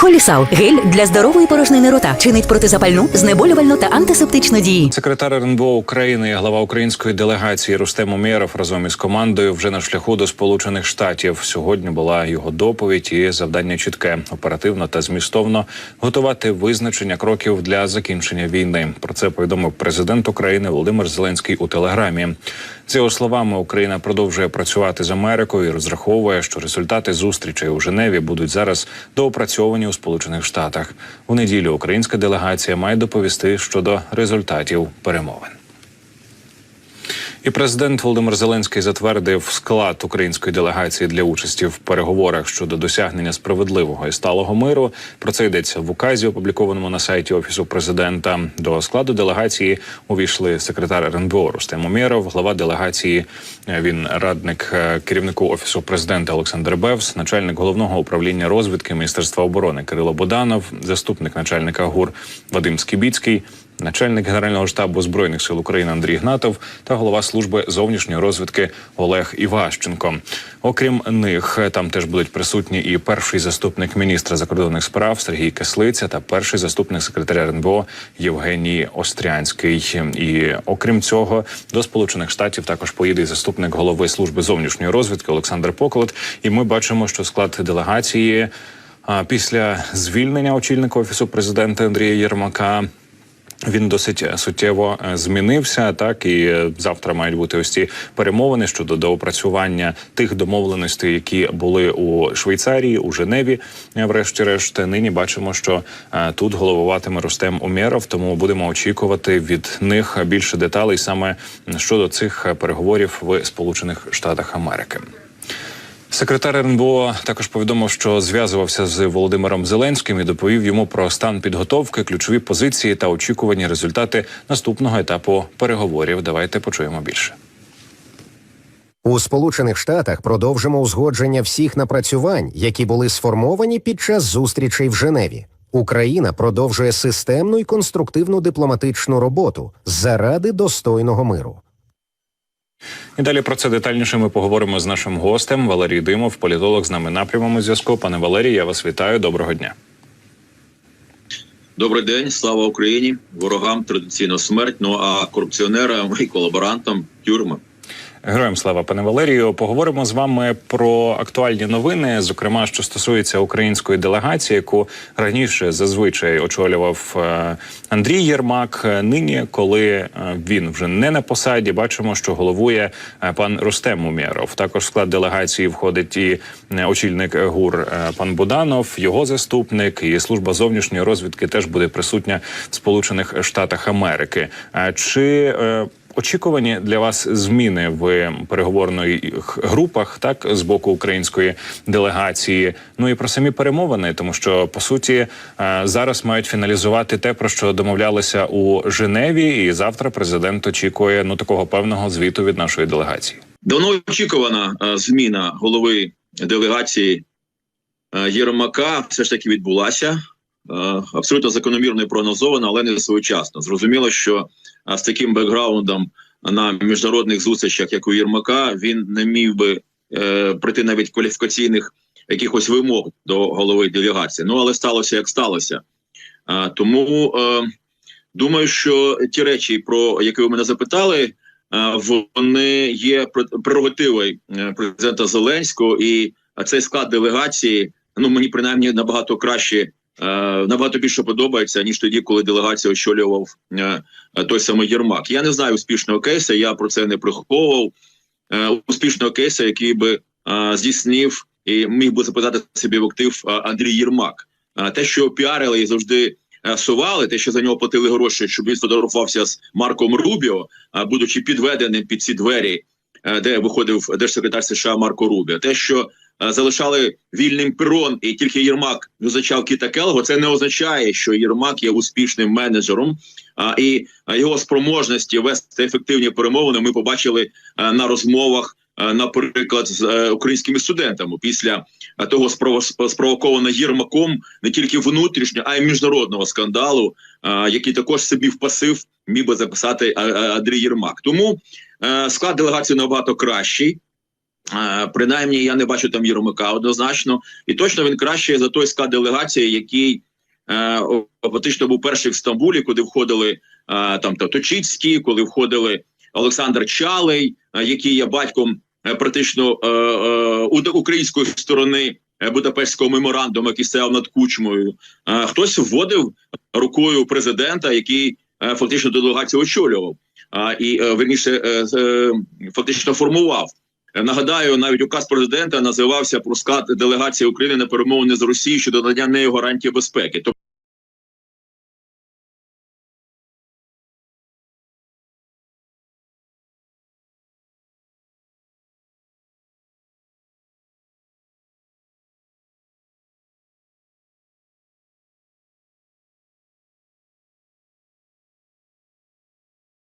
Холісал гель для здорової порожнини рота чинить протизапальну, знеболювальну та антисептичну дії. Секретар РНБО України глава української делегації Рустем Умєров разом із командою вже на шляху до Сполучених Штатів. Сьогодні була його доповідь і завдання чітке, оперативно та змістовно готувати визначення кроків для закінчення війни. Про це повідомив президент України Володимир Зеленський у телеграмі. За його словами, Україна продовжує працювати з Америкою і розраховує, що результати зустрічей у Женеві будуть зараз доопрацьовані у Сполучених Штатах. У неділю українська делегація має доповісти щодо результатів перемовин. І президент Володимир Зеленський затвердив склад української делегації для участі в переговорах щодо досягнення справедливого і сталого миру. Про це йдеться в указі, опублікованому на сайті офісу президента. До складу делегації увійшли секретар РНБО Рустем Умєров, глава делегації. е, Він радник е, керівнику офісу президента Олександр Бевс, начальник головного управління розвідки Міністерства оборони Кирило Боданов, заступник начальника ГУР Вадим Скібіцький начальник генерального штабу збройних сил України Андрій Гнатов та голова служби зовнішньої розвідки Олег Іващенко. Окрім них, там теж будуть присутні і перший заступник міністра закордонних справ Сергій Кислиця та перший заступник секретаря РНБО Євгеній Острянський. І окрім цього, до Сполучених Штатів також поїде і заступник голови служби зовнішньої розвідки Олександр Поколот. І ми бачимо, що склад делегації. А після звільнення очільника офісу президента Андрія Єрмака він досить е, суттєво е, змінився. Так і е, завтра мають бути ось ці перемовини щодо доопрацювання тих домовленостей, які були у Швейцарії, у Женеві. Врешті-решт, нині бачимо, що тут головуватиме Рустем Умєров, тому будемо очікувати від них більше деталей саме щодо цих переговорів в Сполучених Штатах Америки. Секретар РНБО також повідомив, що зв'язувався з Володимиром Зеленським і доповів йому про стан підготовки, ключові позиції та очікувані результати наступного етапу переговорів. Давайте почуємо більше. У Сполучених Штатах продовжимо узгодження всіх напрацювань, які були сформовані під час зустрічей в Женеві. Україна продовжує системну і конструктивну дипломатичну роботу заради достойного миру. І далі про це детальніше ми поговоримо з нашим гостем Валерій Димов, політолог з нами на прямому зв'язку. Пане Валерій, я вас вітаю. Доброго дня. Добрий день, слава Україні! Ворогам традиційно смерть. Ну а корупціонерам і колаборантам тюрми. Героям слава пане Валерію. Поговоримо з вами про актуальні новини, зокрема, що стосується української делегації, яку раніше зазвичай очолював е, Андрій Єрмак. Е, Нині, коли е, він вже не на посаді, бачимо, що головує пан Рустем Умєров. Також в склад делегації входить і очільник ГУР пан Буданов, його заступник, і служба зовнішньої розвідки теж буде присутня в Сполучених Штатах Америки. Чи Очікувані для вас зміни в переговорних групах, так з боку української делегації. Ну і про самі перемовини, тому що по суті е, зараз мають фіналізувати те, про що домовлялися у Женеві, і завтра президент очікує ну такого певного звіту від нашої делегації. Давно очікувана е, зміна голови делегації е, Єрмака все ж таки відбулася. Е, абсолютно закономірно і прогнозована, але не своєчасно. Зрозуміло, що е, з таким бекграундом на міжнародних зустрічах, як у Єрмака, він не міг би е, прийти навіть кваліфікаційних якихось вимог до голови делегації. Ну але сталося як сталося. Е, тому думаю, що ті речі, про які ви мене запитали, вони є пр- прерогативою президента Зеленського, і цей склад делегації ну мені принаймні набагато краще. Е, Набагато більше подобається ніж тоді, коли делегацію очолював е, той самий Єрмак. Я не знаю успішного кейсу, я про це не приховував. Е, Успішного кейсу, який би здійснив і міг би запитати собі в актив Андрій Єрмак. Те, що піарили і завжди сували, те, що за нього платили гроші, щоб він сфотографувався з Марком Рубіо, будучи підведеним під ці двері, де виходив держсекретар США Марко Рубіо, те, що залишали вільним перон, і тільки Єрмак визначав Кіта Келго, це не означає, що Єрмак є успішним менеджером. А і е, його спроможності вести ефективні перемовини ми побачили е, на розмовах, е, наприклад, з е, українськими студентами після е, того спрово- спровокованого Єрмаком не тільки внутрішнього, а й міжнародного скандалу, е, який також собі в пасив міг би записати е, е, Андрій Єрмак. Тому е, склад делегації набагато кращий. Е, Принаймні, я не бачу там Єрмака однозначно, і точно він краще за той склад делегації, який е, фактично був перший в Стамбулі, куди входили е, там та коли входили Олександр Чалий, який є батьком практично української сторони Будапештського меморандуму, який стояв над кучмою. Хтось вводив рукою президента, який фактично делегацію очолював, і верніше фактично формував. Е, Нагадаю, навіть указ президента називався склад делегації України на перемовини з Росією щодо надання нею гарантії безпеки.